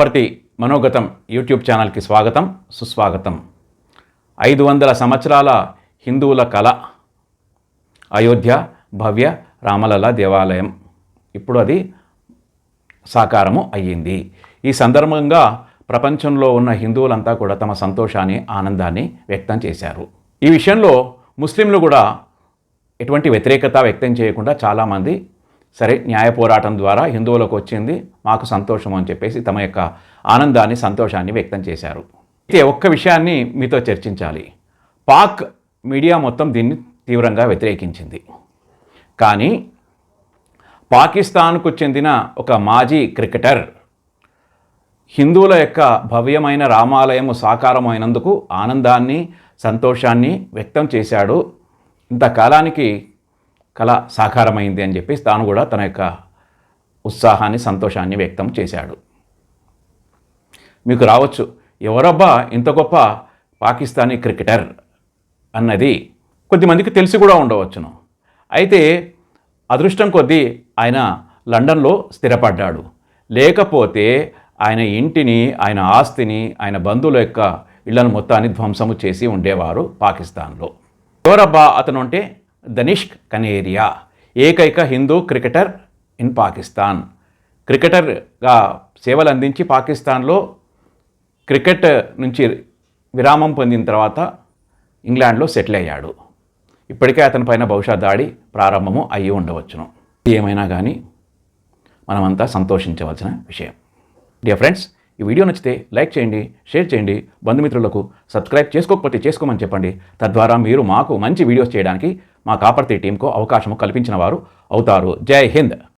Kaparthi మనోగతం YouTube ఛానల్కి స్వాగతం సుస్వాగతం. ఐదు వందల సంవత్సరాల హిందువుల కళ అయోధ్య భవ్య రామలల దేవాలయం. ఇప్పుడు అది సాకారము అయ్యింది. ఈ సందర్భంగా ప్రపంచంలో ఉన్న హిందువులంతా కూడా తమ సంతోషాన్ని ఆనందాన్ని వ్యక్తం చేశారు. ఈ విషయంలో ముస్లింలు కూడా ఎటువంటి వ్యతిరేకత వ్యక్తం చేయకుండా చాలామంది సరే న్యాయ పోరాటం ద్వారా హిందువులకు వచ్చింది మాకు సంతోషం అని చెప్పేసి తమ యొక్క ఆనందాన్ని సంతోషాన్ని వ్యక్తం చేశారు. అయితే ఒక్క విషయాన్ని మీతో చర్చించాలి. పాక్ మీడియా మొత్తం దీన్ని తీవ్రంగా వ్యతిరేకించింది. కానీ పాకిస్తాన్కు చెందిన ఒక మాజీ క్రికెటర్ హిందువుల యొక్క భవ్యమైన రామాలయము సాకారమైనందుకు ఆనందాన్ని సంతోషాన్ని వ్యక్తం చేశాడు. ఇంతకాలానికి కళ సాకారమైంది అని చెప్పి తాను కూడా తన యొక్క ఉత్సాహాన్ని సంతోషాన్ని వ్యక్తం చేశాడు. మీకు రావచ్చు ఎవరబ్బా ఇంత గొప్ప పాకిస్తానీ క్రికెటర్ అన్నది కొద్దిమందికి తెలిసి కూడా ఉండవచ్చును. అయితే అదృష్టం కొద్దీ ఆయన లండన్లో స్థిరపడ్డాడు. లేకపోతే ఆయన ఇంటిని ఆయన ఆస్తిని ఆయన బంధువుల యొక్క ఇళ్ళను మొత్తాన్ని ధ్వంసము చేసి ఉండేవారు పాకిస్తాన్లో. ఎవరబ్బా అతను అంటే దనిష్క్ కనేరియా ఏకైక హిందూ క్రికెటర్ ఇన్ పాకిస్తాన్. క్రికెటర్గా సేవలు అందించి పాకిస్తాన్లో క్రికెట్ నుంచి విరామం పొందిన తర్వాత ఇంగ్లాండ్లో సెటిల్ అయ్యాడు. ఇప్పటికే అతని పైన బహుశా దాడి ప్రారంభము అయ్యి ఉండవచ్చును. ఏమైనా కానీ మనమంతా సంతోషించవలసిన విషయం. డియర్ ఫ్రెండ్స్ ఈ వీడియో నచ్చితే లైక్ చేయండి షేర్ చేయండి బంధుమిత్రులకు సబ్స్క్రైబ్ చేసుకోకపోతే చేసుకోమని చెప్పండి. తద్వారా మీరు మాకు మంచి వీడియోస్ చేయడానికి మా కాపర్తి టీంకు అవకాశం కల్పించిన వారు అవుతారు. జై హింద్!